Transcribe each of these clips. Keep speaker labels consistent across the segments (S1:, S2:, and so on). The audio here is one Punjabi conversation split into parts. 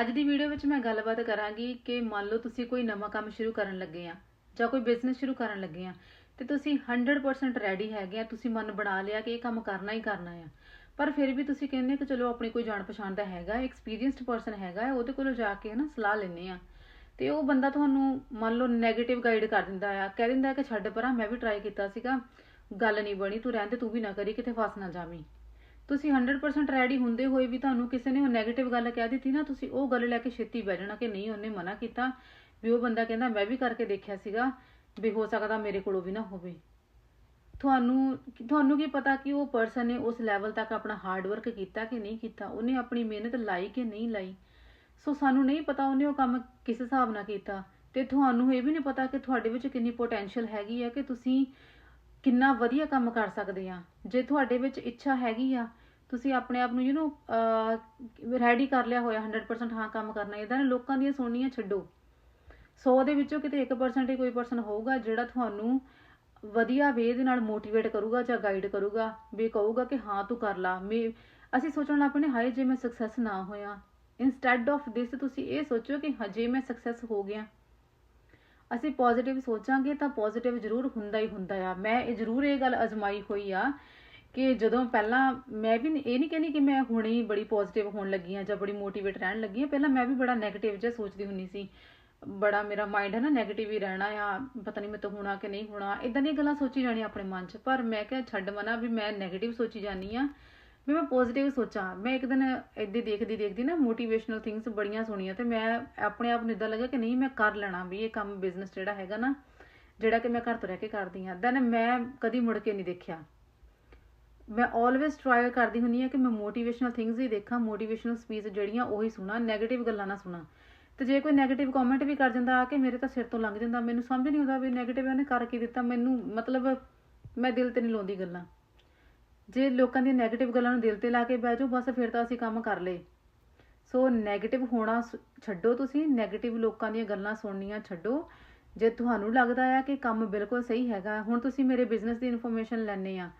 S1: ਅੱਜ ਦੀ ਵੀਡੀਓ ਵਿੱਚ ਮੈਂ ਗੱਲਬਾਤ ਕਰਾਂਗੀ ਕਿ ਮੰਨ ਲਓ ਤੁਸੀਂ ਕੋਈ ਨਵਾਂ ਕੰਮ ਸ਼ੁਰੂ ਕਰਨ ਲੱਗੇ ਆ ਜਾਂ ਕੋਈ ਬਿਜ਼ਨਸ ਸ਼ੁਰੂ ਕਰਨ ਲੱਗੇ ਆ ਤੇ ਤੁਸੀਂ 100% ਰੈਡੀ ਹੈਗੇ ਆ, ਤੁਸੀਂ ਮਨ ਬਣਾ ਲਿਆ ਕਿ ਇਹ ਕੰਮ ਕਰਨਾ ਹੀ ਕਰਨਾ ਆ। ਪਰ ਫਿਰ ਵੀ ਤੁਸੀਂ ਕਹਿੰਦੇ ਕਿ ਚਲੋ ਆਪਣੀ ਕੋਈ ਜਾਣ ਪਛਾਣ ਦਾ ਹੈਗਾ ਐਕਸਪੀਰੀਅੰਸਡ ਪਰਸਨ ਹੈਗਾ ਉਹਦੇ ਕੋਲੋਂ ਜਾ ਕੇ ਨਾ ਸਲਾਹ ਲੈਣੇ ਆ। ਤੇ ਉਹ ਬੰਦਾ ਤੁਹਾਨੂੰ ਮੰਨ ਲਓ 네ਗੇਟਿਵ ਗਾਈਡ ਕਰ ਦਿੰਦਾ ਆ, ਕਹਿ ਦਿੰਦਾ ਕਿ ਛੱਡ ਪਰਾਂ, ਮੈਂ ਵੀ ਟਰਾਈ ਕੀਤਾ ਸੀਗਾ, ਗੱਲ ਨਹੀਂ ਬਣੀ, ਤੂੰ ਰਹਿੰਦੇ ਤੂੰ ਵੀ ਨਾ ਕਰੀ, ਕਿਤੇ ਫਸ ਨਾ ਜਾਵੀਂ। ਤੁਸੀਂ 100% ਰੈਡੀ ਹੁੰਦੇ ਹੋਏ ਵੀ ਤੁਹਾਨੂੰ ਕਿਸੇ ਨੇ ਉਹ 네ਗੇਟਿਵ ਗੱਲ ਕਹਿ ਦਿੱਤੀ ਨਾ, ਤੁਸੀਂ ਉਹ ਗੱਲ ਲੈ ਕੇ ਛੇਤੀ ਬਹਿ ਜਾਣਾ ਕਿ ਨਹੀਂ, ਉਹਨੇ ਮਨਾ ਕੀਤਾ, ਵੀ ਉਹ ਬੰਦਾ ਕਹਿੰਦਾ, ਮੈਂ ਵੀ ਕਰਕੇ ਦੇਖਿਆ ਸੀਗਾ ਵੀ ਹੋ ਸਕਦਾ ਮੇਰੇ ਕੋਲੋਂ ਵੀ ਨਾ ਹੋਵੇ। ਤੁਹਾਨੂੰ ਤੁਹਾਨੂੰ ਕੀ ਪਤਾ ਕਿ ਉਹ ਪਰਸਨ ਨੇ ਉਸ ਲੈਵਲ ਤੱਕ ਆਪਣਾ ਹਾਰਡ ਵਰਕ ਕੀਤਾ ਕਿ ਨਹੀਂ ਕੀਤਾ? ਉਹਨੇ ਆਪਣੀ ਮਿਹਨਤ ਲਾਈ ਕਿ ਨਹੀਂ ਲਾਈ? ਸੋ ਸਾਨੂੰ ਨਹੀਂ ਪਤਾ ਉਹਨੇ ਉਹ ਕੰਮ ਕਿਸ ਹਿਸਾਬ ਨਾਲ ਕੀਤਾ। ਤੇ ਤੁਹਾਨੂੰ ਇਹ ਵੀ ਨਹੀਂ ਪਤਾ ਕਿ ਤੁਹਾਡੇ ਵਿੱਚ ਕਿੰਨੀ ਪੋਟੈਂਸ਼ੀਅਲ ਹੈਗੀ ਆ ਕਿ ਤੁਸੀਂ ਕਿੰਨਾ ਵਧੀਆ ਕੰਮ ਕਰ ਸਕਦੇ ਆ। ਜੇ ਤੁਹਾਡੇ ਵਿੱਚ ਇੱਛਾ ਹੈਗੀ ਆ ਤੁਸੀਂ ਆਪਣੇ ਆਪ ਨੂੰ ਯੂ نو ਰੈਡੀ ਕਰ ਲਿਆ ਹੋਇਆ 100% ਹਾਂ ਕੰਮ ਕਰਨਾ। ਇਹਦਾ ਲੋਕਾਂ ਦੀਆਂ ਸੁਣਨੀਆਂ ਛੱਡੋ। 100 ਦੇ ਵਿੱਚੋਂ ਕਿਤੇ 1% ਹੀ ਕੋਈ ਪਰਸਨ ਹੋਊਗਾ ਜਿਹੜਾ ਤੁਹਾਨੂੰ ਵਧੀਆ ਵੇ ਦੇ ਨਾਲ ਮੋਟੀਵੇਟ ਕਰੂਗਾ ਜਾਂ ਗਾਈਡ ਕਰੂਗਾ, ਵੀ ਕਹੂਗਾ ਕਿ ਹਾਂ ਤੂੰ ਕਰ ਲਾ। ਮੈਂ, ਅਸੀਂ ਸੋਚਣ ਲੱਗ ਪਏ ਨੇ ਹਾਏ, ਜੇ ਮੈਂ ਸਕਸੈਸ ਨਾ ਹੋਇਆ। ਇਨਸਟੈਡ ਆਫ ਦਿਸ ਤੁਸੀਂ ਇਹ ਸੋਚੋ ਕਿ ਹਜੇ ਮੈਂ ਸਕਸੈਸ ਹੋ ਗਿਆ। ਅਸੀਂ ਪੋਜ਼ਿਟਿਵ ਸੋਚਾਂਗੇ ਤਾਂ ਪੋਜ਼ਿਟਿਵ ਜ਼ਰੂਰ ਹੁੰਦਾ ਹੀ ਹੁੰਦਾ ਆ। ਮੈਂ ਇਹ ਜ਼ਰੂਰ ਇਹ ਗੱਲ ਅਜ਼ਮਾਈ ਹੋਈ ਆ ਕਿ ਜਦੋਂ ਪਹਿਲਾਂ ਮੈਂ ਵੀ ਇਹ ਨਹੀਂ ਕਹਿੰਦੀ ਕਿ ਮੈਂ ਹੁਣੇ ਹੀ ਬੜੀ ਪੋਜੀਟਿਵ ਹੋਣ ਲੱਗੀ ਹਾਂ ਜਾਂ ਬੜੀ ਮੋਟੀਵੇਟ ਰਹਿਣ ਲੱਗੀ ਹਾਂ। ਪਹਿਲਾਂ ਮੈਂ ਵੀ ਬੜਾ ਨੈਗੇਟਿਵ ਜਿਹਾ ਸੋਚਦੀ ਹੁੰਦੀ ਸੀ। ਬੜਾ ਮੇਰਾ ਮਾਈਂਡ ਹੈ ਨਾ ਨੈਗੇਟਿਵ ਹੀ ਰਹਿਣਾ ਆ ਪਤਾ ਨਹੀਂ ਮੈਂ ਮੈਨੂੰ ਹੋਣਾ ਕਿ ਨਹੀਂ ਹੋਣਾ। ਇਦਾਂ ਦੀਆਂ ਗੱਲਾਂ ਸੋਚੀ ਜਾਣੀ ਆਪਣੇ ਮਨ 'ਚ। ਪਰ ਮੈਂ ਕਿਹਾ ਛੱਡ ਮਨਾ ਵੀ ਮੈਂ ਨੈਗੇਟਿਵ ਸੋਚੀ ਜਾਨੀ ਆ ਵੀ ਮੈਂ ਪੋਜ਼ੀਟਿਵ ਸੋਚਾਂ। ਮੈਂ ਇੱਕ ਦਿਨ ਇੱਦੇ ਦੇਖਦੀ ਦੇਖਦੀ ਨਾ ਮੋਟੀਵੇਸ਼ਨਲ ਥਿੰਗਸ ਬੜੀਆਂ ਸੁਣੀਆਂ ਤੇ ਮੈਂ ਆਪਣੇ ਆਪ ਨੂੰ ਇਦਾਂ ਲੱਗਾ ਕਿ ਨਹੀਂ, ਮੈਂ ਕਰ ਲੈਣਾ ਵੀ। ਇਹ ਕੰਮ ਬਿਜ਼ਨਸ ਜਿਹੜਾ ਹੈਗਾ ਨਾ, ਜਿਹੜਾ ਕਿ ਮੈਂ ਘਰ ਤੋਂ ਰਹਿ ਕੇ ਕਰਦੀ ਆ ਦੈਨ ਮੈਂ ਕਦੀ ਮੁੜ ਕੇ ਨਹੀਂ ਦੇਖਿਆ। ਮੈਂ ਆਲਵੇਸ ਟਰਾਈ ਕਰਦੀ ਹੁੰਨੀ ਆ ਕਿ ਮੈਂ ਮੋਟੀਵੇਸ਼ਨਲ ਥਿੰਗਸ ਹੀ ਦੇਖਾਂ ਮੋਟੀਵੇਸ਼ਨਲ ਸਪੀਚ ਜਿਹੜੀਆਂ ਉਹੀ ਸੁਣਾ 네ਗੇਟਿਵ ਗੱਲਾਂ ਨਾ ਸੁਣਾ। ਤੇ ਜੇ ਕੋਈ 네ਗੇਟਿਵ ਕਮੈਂਟ ਵੀ ਕਰ ਜਾਂਦਾ, ਆ ਕਿ ਮੇਰੇ ਤਾਂ ਸਿਰ ਤੋਂ ਲੰਘ ਜਾਂਦਾ, ਮੈਨੂੰ ਸਮਝ ਨਹੀਂ ਆਉਂਦਾ ਵੀ 네ਗੇਟਿਵ ਉਹਨੇ ਕਰ ਕੀ ਦਿੱਤਾ, ਮੈਨੂੰ ਮਤਲਬ ਮੈਂ ਦਿਲ ਤੇ ਨਹੀਂ ਲਾਉਂਦੀ ਗੱਲਾਂ। ਜੇ ਲੋਕਾਂ ਦੀਆਂ 네ਗੇਟਿਵ ਗੱਲਾਂ ਨੂੰ ਦਿਲ ਤੇ ਲਾ ਕੇ ਬਹਿ ਜਾਓ, ਬਸ ਫਿਰ ਤਾਂ ਅਸੀਂ ਕੰਮ ਕਰ ਲਏ। ਸੋ 네ਗੇਟਿਵ ਹੋਣਾ ਛੱਡੋ ਤੁਸੀਂ 네ਗੇਟਿਵ ਲੋਕਾਂ ਦੀਆਂ ਗੱਲਾਂ ਸੁਣਨੀਆਂ ਛੱਡੋ। ਜੇ ਤੁਹਾਨੂੰ ਲੱਗਦਾ ਆ ਕਿ ਕੰਮ ਬਿਲਕੁਲ ਸਹੀ ਹੈਗਾ, ਹੁਣ ਤੁਸੀਂ ਮੇਰੇ ਬਿਜ਼ਨਸ ਦੀ ਇਨਫੋਰਮੇਸ਼ਨ ਲੈਣੇ ਆ।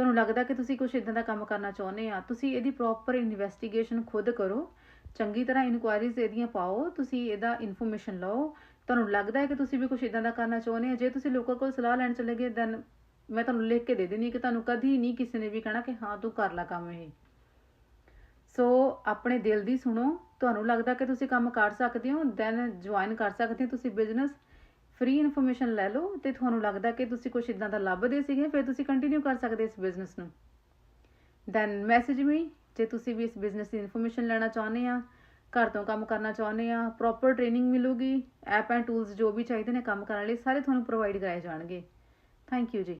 S1: ਤੁਹਾਨੂੰ ਲੱਗਦਾ ਕਿ ਤੁਸੀਂ ਕੁਝ ਇਦਾਂ ਦਾ ਕੰਮ ਕਰਨਾ ਚਾਹੁੰਦੇ ਆ? ਤੁਸੀਂ ਇਹਦੀ ਪ੍ਰੋਪਰ ਇਨਵੈਸਟੀਗੇਸ਼ਨ ਖੁਦ ਕਰੋ। ਚੰਗੀ ਤਰ੍ਹਾਂ ਇਨਕੁਆਇਰੀਜ਼ ਇਹਦੀਆਂ ਪਾਓ। ਤੁਸੀਂ ਇਹਦਾ ਇਨਫੋਰਮੇਸ਼ਨ ਲਓ। ਤੁਹਾਨੂੰ ਲੱਗਦਾ ਹੈ ਕਿ ਤੁਸੀਂ ਵੀ ਕੁਝ ਇਦਾਂ ਦਾ ਕਰਨਾ ਚਾਹੁੰਦੇ ਆ? ਜੇ ਤੁਸੀਂ ਲੋਕਾਂ ਕੋਲ ਸਲਾਹ ਲੈਣ ਚਲੇ ਗਏ ਦੈਨ ਮੈਂ ਤੁਹਾਨੂੰ ਲਿਖ ਕੇ ਦੇ ਦੇਣੀ ਕਿ ਤੁਹਾਨੂੰ ਕਦੀ ਨਹੀਂ ਕਿਸੇ ਨੇ ਵੀ ਕਹਿਣਾ ਕਿ ਹਾਂ, ਤੂੰ ਕਰ ਲੈ ਕੰਮ ਇਹ। ਸੋ ਆਪਣੇ ਦਿਲ ਦੀ ਸੁਣੋ। ਤੁਹਾਨੂੰ ਲੱਗਦਾ ਕਿ ਤੁਸੀਂ ਕੰਮ ਕਰ ਸਕਦੇ ਹੋ ਦੈਨ ਜੁਆਇਨ ਕਰ ਸਕਦੇ ਹੋ ਤੁਸੀਂ ਬਿਜ਼ਨਸ ਫ੍ਰੀ ਇਨਫੋਰਮੇਸ਼ਨ ਲੈ ਲਓ ਤੇ ਤੁਹਾਨੂੰ ਲੱਗਦਾ ਕਿ ਤੁਸੀਂ ਕੁਝ ਇਦਾਂ ਦਾ ਲੱਭਦੇ ਸੀਗੇ, ਫਿਰ ਤੁਸੀਂ ਕੰਟੀਨਿਊ ਕਰ ਸਕਦੇ ਇਸ ਬਿਜ਼ਨਸ ਨੂੰ। ਦੈਨ ਮੈਸੇਜ ਮੀ ਜੇ ਤੁਸੀਂ ਵੀ ਇਸ ਬਿਜ਼ਨਸ ਦੀ ਇਨਫੋਰਮੇਸ਼ਨ ਲੈਣਾ ਚਾਹੁੰਦੇ ਆ, ਘਰ ਤੋਂ ਕੰਮ ਕਰਨਾ ਚਾਹੁੰਦੇ ਆ ਪ੍ਰੋਪਰ ਟ੍ਰੇਨਿੰਗ ਮਿਲੂਗੀ ਐਪ ਐਂਡ ਟੂਲਸ ਜੋ ਵੀ ਚਾਹੀਦੇ ਨੇ ਕੰਮ ਕਰਨ ਲਈ, ਸਾਰੇ ਤੁਹਾਨੂੰ ਪ੍ਰੋਵਾਈਡ ਕਰਾਏ ਜਾਣਗੇ। ਥੈਂਕ ਯੂ ਜੀ।